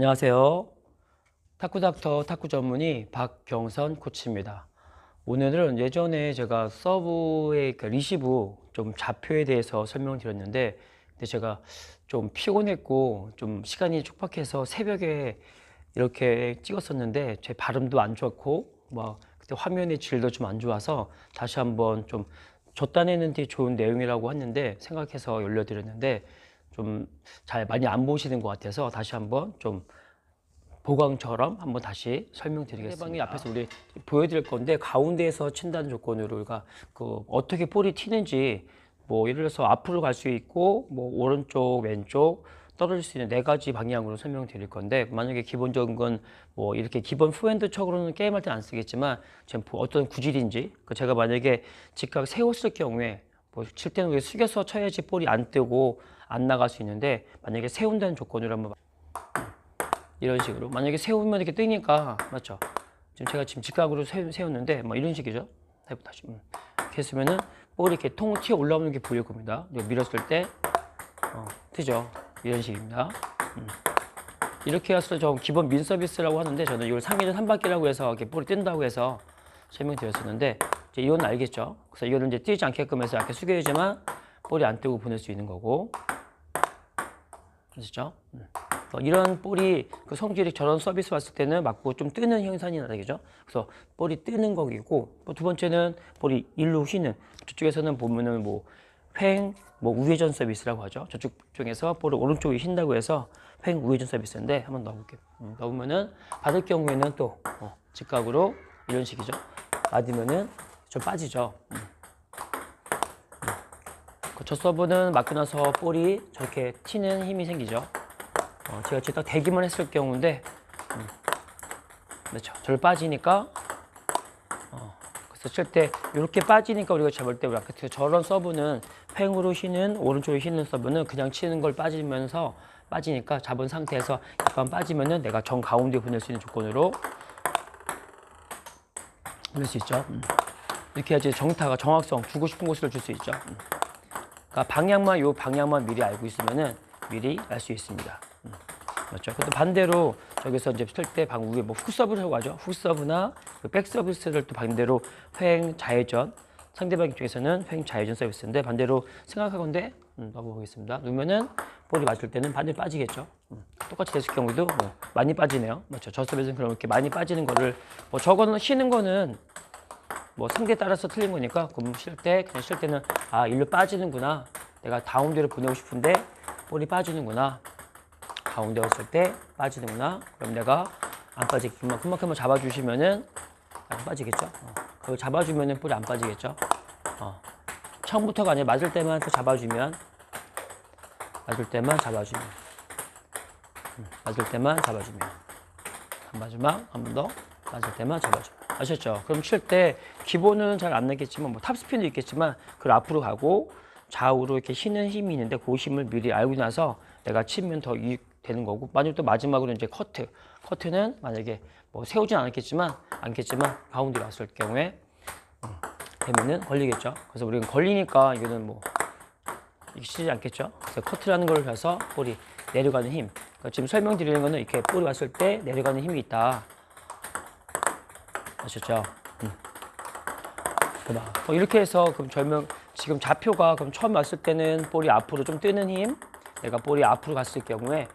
안녕하세요. 탁구닥터 탁구 전문의 박경선 코치입니다. 오늘은 예전에 제가 서브의 그 리시브 좀 좌표에 대해서 설명드렸는데 근데 제가 좀 피곤했고 좀 시간이 촉박해서 새벽에 이렇게 찍었었는데 제 발음도 안 좋고 뭐 그때 화면의 질도 좀 안 좋아서 다시 한번 좀 줬다내는 데 좋은 내용이라고 했는데 생각해서 올려드렸는데 좀 잘 많이 안 보시는 것 같아서 다시 한번 좀 보강처럼 한번 다시 설명드리겠습니다. 상대방이 앞에서 우리 보여드릴 건데 가운데에서 친다는 조건으로 우리가 그 어떻게 볼이 튀는지 뭐 예를 들어서 앞으로 갈 수 있고 뭐 오른쪽 왼쪽 떨어질 수 있는 네 가지 방향으로 설명드릴 건데 만약에 기본적인 건 뭐 이렇게 기본 프핸드 척으로는 게임할 때 안 쓰겠지만 지금 뭐 어떤 구질인지 그 제가 만약에 직각 세웠을 경우에 뭐 칠 때는 왜 숙여서 쳐야지 볼이 안 뜨고 안 나갈 수 있는데 만약에 세운다는 조건으로 한번 이런 식으로 만약에 세우면 이렇게 뜨니까 맞죠? 지금 제가 지금 직각으로 세, 세웠는데 뭐 이런 식이죠. 해보 다시 음. 이렇게 했으면은 볼이 이렇게 통 튀어 올라오는 게 보일 겁니다. 이거 밀었을 때 어, 트죠. 이런 식입니다. 음. 이렇게 해서 저 기본 민 서비스라고 하는데 저는 이걸 상의는 한 바퀴라고 해서 이렇게 볼이 뜬다고 해서 설명드렸었는데 이제 이건 알겠죠. 그래서 이거는 이제 뛰지 않게끔 해서 이렇게 숙여야지만 볼이 안 뜨고 보낼 수 있는 거고 아시죠? 음. 어, 이런 볼이 그 성질이 저런 서비스 왔을 때는 맞고 좀 뜨는 현상이 나타나죠. 그래서 볼이 뜨는 거이고 또두 번째는 볼이 일로 휘는 저쪽에서는 보면은 뭐 횡, 뭐 우회전 서비스라고 하죠. 저쪽 쪽에서 볼을 오른쪽에 휜다고 해서 횡 우회전 서비스인데 한번 넣어볼게요. 음, 넣으면은 받을 경우에는 또 어, 직각으로 이런 식이죠. 맞으면은 좀 빠지죠. 음. 그저 서브는 맞고 나서 볼이 저렇게 튀는 힘이 생기죠. 어, 제가 지금 딱 대기만 했을 경우인데, 음, 그렇죠. 저를 빠지니까, 어, 그래서 칠 때 이렇게 빠지니까 우리가 잡을 때 아까 그 저런 서브는 팽으로 휘는 오른쪽에 휘는 서브는 그냥 치는 걸 빠지면서 빠지니까 잡은 상태에서 약간 빠지면은 내가 정 가운데 보낼 수 있는 조건으로 보낼 수 있죠. 음. 이렇게 해야지 정타가 정확성 주고 싶은 곳을 줄 수 있죠. 음. 그러니까 방향만 요 방향만 미리 알고 있으면은 미리 알 수 있습니다. 음, 맞죠? 그것도 반대로 저기서 이제 칠때 방금 위에 뭐 훅서브라고 하죠. 훅서브나 그 백서비스를 또 반대로 횡 좌회전 상대방 입장에서는 횡 좌회전 서비스인데 반대로 생각하건데 음, 넣어보겠습니다. 넣으면은 볼이 맞을 때는 반대로 빠지겠죠. 음, 똑같이 됐을 경우도 뭐 많이 빠지네요. 맞죠? 저 서비스는 그럼 이렇게 많이 빠지는 거를 뭐 저거는 쉬는 거는 뭐 상대에 따라서 틀린 거니까 그럼 쉴 때 그냥 쉴 때는 아 일로 빠지는구나. 내가 가운데로 보내고 싶은데 볼이 빠지는구나. 왔을 때 빠지는구나. 그럼 내가 안 빠지게 그만 그만큼만 잡아주시면은 안 빠지겠죠? 어. 그걸 잡아주면은 볼이 안 빠지겠죠? 어. 처음부터가 아니라 맞을 때만 또 잡아주면 맞을 때만 잡아주면 음, 맞을 때만 잡아주면. 한 마지막 한 번 더. 맞을 때만 잡아주면 아셨죠? 그럼 칠 때 기본은 잘 안 나겠지만 뭐 탑스핀도 있겠지만 그걸 앞으로 가고 좌우로 이렇게 쉬는 힘이 있는데 그 힘을 미리 알고 나서 내가 치면 더 이익 되는 거고 만약 또 마지막으로 이제 커트 커트는 만약에 뭐 세우진 않았겠지만 않겠지만 가운데 왔을 경우에 음, 되면은 걸리겠죠. 그래서 우리는 걸리니까 이거는 뭐 치지 않겠죠. 그래서 커트라는 걸 해서 볼이 내려가는 힘. 그러니까 지금 설명드리는 거는 이렇게 볼이 왔을 때 내려가는 힘이 있다. 아셨죠? 음. 어, 이렇게 해서 그럼 설명 지금 좌표가 그럼 처음 왔을 때는 볼이 앞으로 좀 뜨는 힘. 내가 볼이 앞으로 갔을 경우에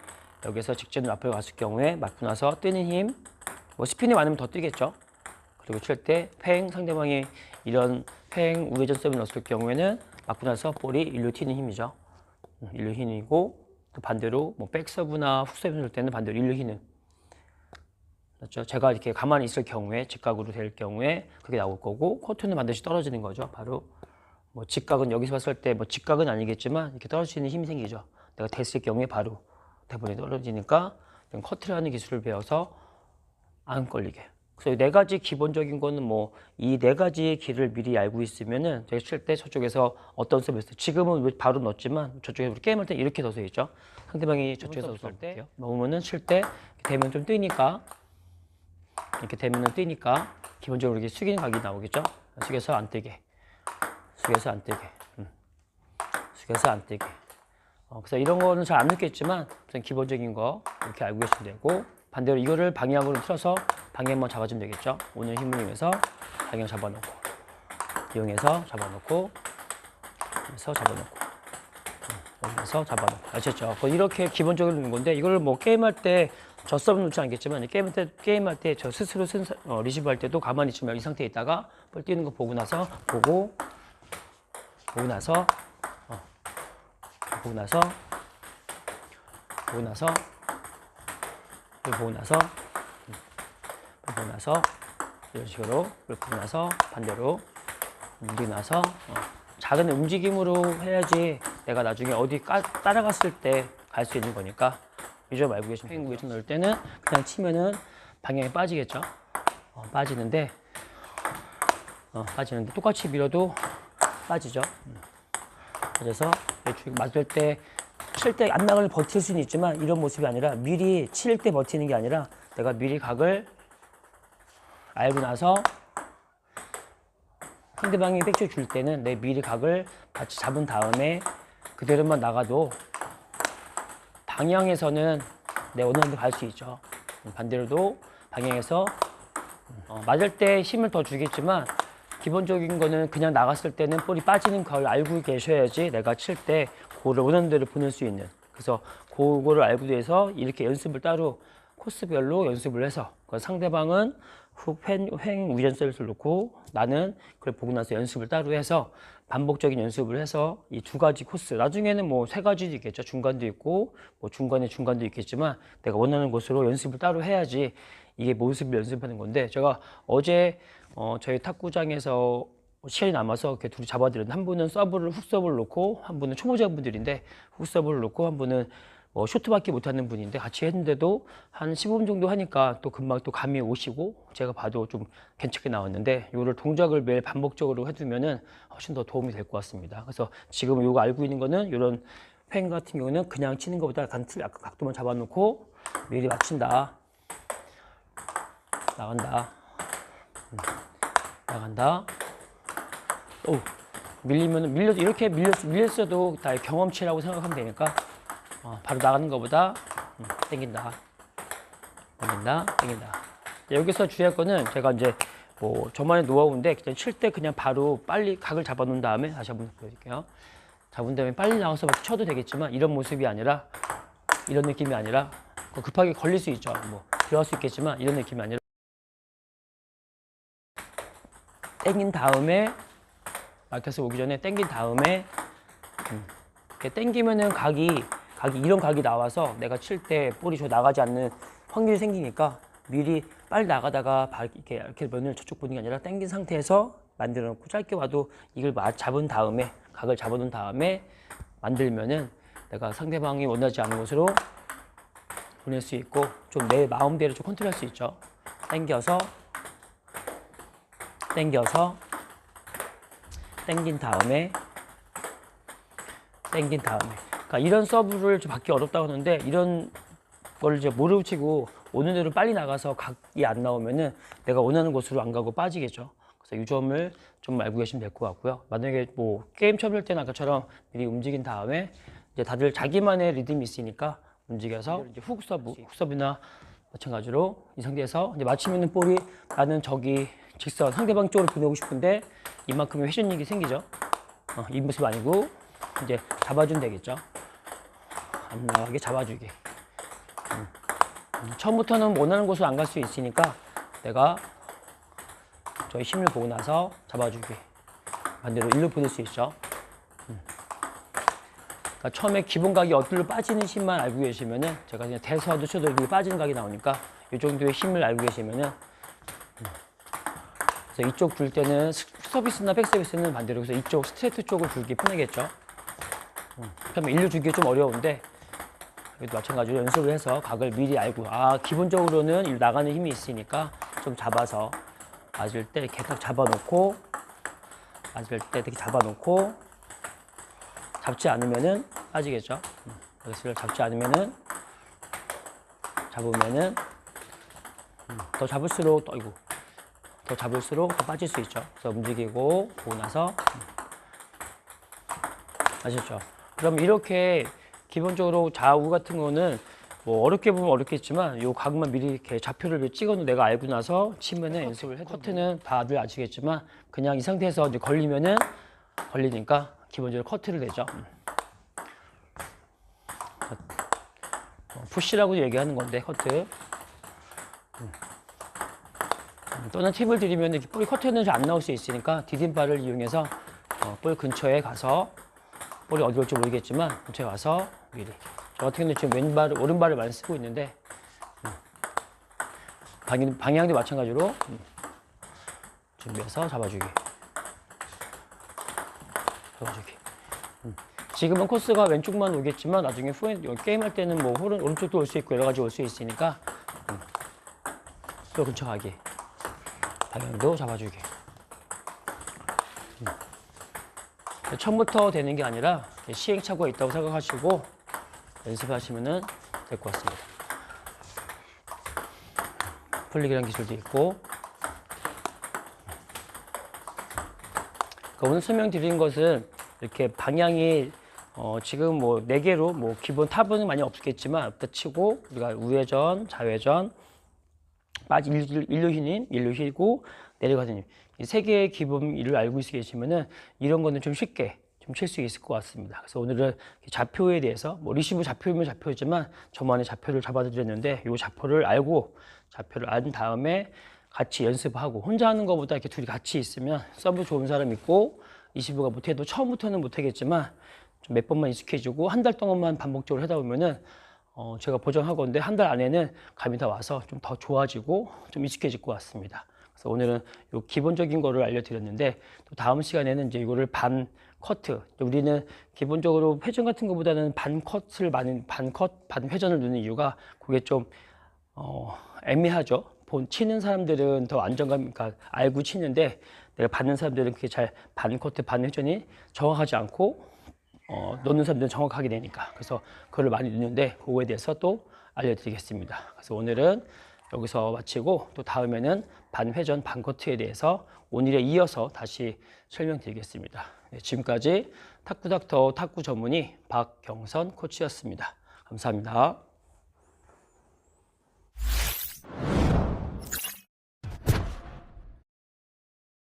여기서 직전으로 앞으로 갔을 경우에 맞고 나서 뜨는 힘. 뭐 스핀이 많으면 더 뜨겠죠. 그리고 칠 때 팽 상대방이 이런 팽 우회전 서브 넣었을 경우에는 맞고 나서 볼이 일로 튀는 힘이죠. 음, 일로 휘는이고 또 반대로 뭐 백서브나 훅서브 넣을 때는 반대로 일로 휘는. 맞죠? 제가 이렇게 가만히 있을 경우에 직각으로 될 경우에 그게 나올 거고 코트는 반드시 떨어지는 거죠. 바로 뭐 직각은 여기서 봤을 때 뭐 직각은 아니겠지만 이렇게 떨어지는 힘이 생기죠. 내가 됐을 경우에 바로 대본에 떨어지니까 커트라는 기술을 배워서 안 걸리게. 그래서 네 가지 기본적인 거는 뭐 이 네 가지의 길을 미리 알고 있으면은 제가 칠 때 저쪽에서 어떤 서비스 지금은 왜 바로 넣었지만 저쪽에 우리 게임할 때 이렇게 넣어서 있죠. 상대방이 저쪽에서 넣을 때 넣으면은 칠 때 되면 좀 뜨니까 이렇게 되면은 뜨니까 기본적으로 이렇게 숙이는 각이 나오겠죠. 숙여서 안 뜨게, 숙여서 안 뜨게, 음. 숙여서 안 뜨게. 어, 그래서 이런 거는 잘 안 느꼈지만 우선 기본적인 거 이렇게 알고 계시면 되고 반대로 이거를 방향으로 틀어서 방향만 잡아주면 되겠죠. 오늘 힘을 이용해서 방향 잡아놓고 이용해서 잡아놓고 여기서 잡아놓고 음, 여기서 잡아놓고 아셨죠? 그 이렇게 기본적으로 넣는 건데 이걸 뭐 게임할 때 저 서브 놓지 않겠지만 이 게임 때 게임할 때 저 스스로 쓴 사- 어, 리시브 할 때도 가만히 있으면 이 상태에 있다가 볼 뛰는 거 보고 나서 보고 보고 나서 어, 보고 나서 보고 나서 이걸 보고 나서 음, 보고 나서 이런 식으로 보고 나서 반대로 움직이고 나서 어, 작은 움직임으로 해야지 내가 나중에 어디 까, 따라갔을 때 갈 수 있는 거니까 이점 알고 계시면 횡구 웨이트 넣을 때는 그냥 치면은 방향이 빠지겠죠? 어, 빠지는데. 어, 빠지는데 똑같이 밀어도 빠지죠. 음. 그래서 맞을 때 칠 때 안락을 버틸 수는 있지만 이런 모습이 아니라 미리 칠 때 버티는 게 아니라 내가 미리 각을 알고 나서 상대방이 백줄 줄 때는 내 미리 각을 같이 잡은 다음에 그대로만 나가도 방향에서는 내 원하는 데갈 수 있죠. 반대로도 방향에서 어, 맞을 때 힘을 더 주겠지만 기본적인 거는 그냥 나갔을 때는 볼이 빠지는 걸 알고 계셔야지 내가 칠때 그를 원하는 대로 보낼 수 있는 그래서 그거를 알고 돼서 이렇게 연습을 따로 코스별로 연습을 해서 그 상대방은 훅 횡 횡 우전 서비스를 놓고 나는 그걸 보고 나서 연습을 따로 해서 반복적인 연습을 해서 이 두 가지 코스 나중에는 뭐 세 가지도 있겠죠. 중간도 있고 뭐 중간에 중간도 있겠지만 내가 원하는 곳으로 연습을 따로 해야지 이게 모습을 연습하는 건데 제가 어제 어, 저희 탁구장에서 시간이 남아서 이렇게 둘이 잡아드렸는데 한 분은 서브를 훅 서브를 놓고 한 분은 초보자분들인데 훅 서브를 놓고 한 분은 뭐 쇼트밖에 못하는 분인데 같이 했는데도 한 15분 정도 하니까 또 금방 또 감이 오시고 제가 봐도 좀 괜찮게 나왔는데 요를 동작을 매일 반복적으로 해두면은 훨씬 더 도움이 될 것 같습니다. 그래서 지금 요거 알고 있는 거는 요런 펜 같은 경우는 그냥 치는 것보다 약간 틀- 약간 각도만 잡아놓고 미리 맞춘다. 나간다. 음, 나간다. 오, 밀리면 밀려 이렇게 밀렸 밀렸어도 다 경험치라고 생각하면 되니까 어, 바로 나가는 것보다 음, 땡긴다, 땡긴다, 땡긴다. 여기서 주의할 거는 제가 이제 뭐 저만의 노하우인데 그냥 칠 때 그냥 바로 빨리 각을 잡아놓은 다음에 다시 한번 보여드릴게요. 잡은 다음에 빨리 나가서 막 쳐도 되겠지만 이런 모습이 아니라 이런 느낌이 아니라 그 급하게 걸릴 수 있죠. 뭐 들어갈 수 있겠지만 이런 느낌이 아니라 땡긴 다음에 마켓스 오기 전에 땡긴 다음에 음, 이렇게 땡기면은 각이 각이 이런 각이 나와서 내가 칠 때 볼이 저 나가지 않는 확률이 생기니까 미리 빨리 나가다가 바- 이렇게 이렇게 면을 저쪽 보는 게 아니라 땡긴 상태에서 만들어 놓고 짧게 와도 이걸 마- 잡은 다음에 각을 잡아 놓은 다음에 만들면은 내가 상대방이 원하지 않는 곳으로 보낼 수 있고 좀 내 마음대로 좀 컨트롤할 수 있죠. 땡겨서 땡겨서 땡긴 다음에 땡긴 다음에 그러니까 이런 서브를 좀 받기 어렵다고 하는데 이런 걸 이제 모르고 치고 오는 대로 빨리 나가서 각이 안 나오면은 내가 원하는 곳으로 안 가고 빠지겠죠. 그래서 이 점을 좀 알고 계시면 될 것 같고요. 만약에 뭐 게임 할 때는 아까처럼 미리 움직인 다음에 이제 다들 자기만의 리듬이 있으니까 움직여서 이제 훅 서브, 훅 서브나 마찬가지로 이 상태에서 이제 맞추면은 볼이 나는 저기 직선 상대방 쪽으로 보내고 싶은데 이만큼의 회전력이 생기죠. 어, 이 모습 아니고 이제 잡아주면 되겠죠. 안 나가게 잡아주기. 음. 음, 처음부터는 원하는 곳으로 안 갈 수 있으니까 내가 저희 힘을 보고 나서 잡아주기. 반대로 일로 보낼 수 있죠. 음. 그러니까 처음에 기본 각이 어디로 빠지는 힘만 알고 계시면은 제가 그냥 대서도 쳐도 이렇게 빠지는 각이 나오니까 이 정도의 힘을 알고 계시면은 그래서 이쪽 줄 때는 스- 서비스나 백 서비스는 반대로 그래서 이쪽 스트레이트 쪽을 줄기 편하겠죠. 음, 그러면 일로 주기 좀 어려운데 마찬가지로 연습을 해서 각을 미리 알고 아 기본적으로는 나가는 힘이 있으니까 좀 잡아서 맞을 때 이렇게 딱 잡아놓고 맞을 때 이렇게 잡아놓고 잡지 않으면은 빠지겠죠. 음, 여기서 잡지 않으면은 잡으면은 음, 더 잡을수록 또 이거 더 잡을수록 더 빠질 수 있죠. 그래서 움직이고 보고 나서 음. 아셨죠? 그럼 이렇게 기본적으로 좌우 같은 거는 뭐 어렵게 보면 어렵겠지만 요 각만 미리 이렇게 좌표를 찍어놓 내가 알고 나서 치면은 연습을 해도 커트는 다들 아시겠지만 그냥 이 상태에서 이제 걸리면은 걸리니까 기본적으로 커트를 내죠. 음. 어, 푸시라고 얘기하는 건데 커트. 음. 음, 또는 팁을 드리면 이렇게 볼 커트는 잘 안 나올 수 있으니까 디딤발을 이용해서 어, 볼 근처에 가서 볼이 어디 올지 모르겠지만 근처에 가서 미리 저 같은 경우는 지금 왼발 오른발을 많이 쓰고 있는데 음. 방향, 방향도 마찬가지로 음. 준비해서 잡아주기 잡아주기 음. 지금은 코스가 왼쪽만 오겠지만 나중에 후에 게임할 때는 뭐 오른, 오른쪽도 올 수 있고 여러 가지 올 수 있으니까 음. 또 근처 가기 방향도 잡아주기 음. 처음부터 되는 게 아니라 시행착오가 있다고 생각하시고 연습하시면 될 것 같습니다. 풀리기라는 기술도 있고 그러니까 오늘 설명드린 것은 이렇게 방향이 어, 지금 뭐네 개로 뭐 기본 탑은 많이 없겠지만 없다 치고 우리가 우회전, 좌회전, 빠지 일루, 휘님, 일루 휘고 내려가는 힘. 이 세 개의 기본 일을 알고 계시면은 이런 거는 좀 쉽게 좀 칠 수 있을 것 같습니다. 그래서 오늘은 좌표에 대해서 뭐 리시브 좌표면 좌표지만 저만의 좌표를 잡아드렸는데 이 좌표를 알고 좌표를 안 다음에 같이 연습하고 혼자 하는 것보다 이렇게 둘이 같이 있으면 서브 좋은 사람 있고 리시브가 못해도 처음부터는 못하겠지만 좀 몇 번만 익숙해지고 한 달 동안만 반복적으로 하다 보면은 어, 제가 보장하건데 한 달 안에는 감이 다 와서 좀 더 좋아지고 좀 익숙해질 것 같습니다. 그래서 오늘은 요 기본적인 거를 알려드렸는데 또 다음 시간에는 이제 이거를 반 커트. 우리는 기본적으로 회전 같은 것보다는 반 컷을 많이 반 컷, 반 회전을 넣는 이유가 그게 좀 어, 애매하죠. 본 치는 사람들은 더 안정감, 그러니까 알고 치는데 내가 받는 사람들은 그게 잘 반 커트, 반 회전이 정확하지 않고 어, 넣는 사람들은 정확하게 되니까 그래서 그걸 많이 넣는데 그거에 대해서 또 알려드리겠습니다. 그래서 오늘은 여기서 마치고 또 다음에는 반회전 반커트에 대해서 오늘에 이어서 다시 설명드리겠습니다. 네, 지금까지 탁구닥터 탁구 전문의 박경선 코치였습니다. 감사합니다.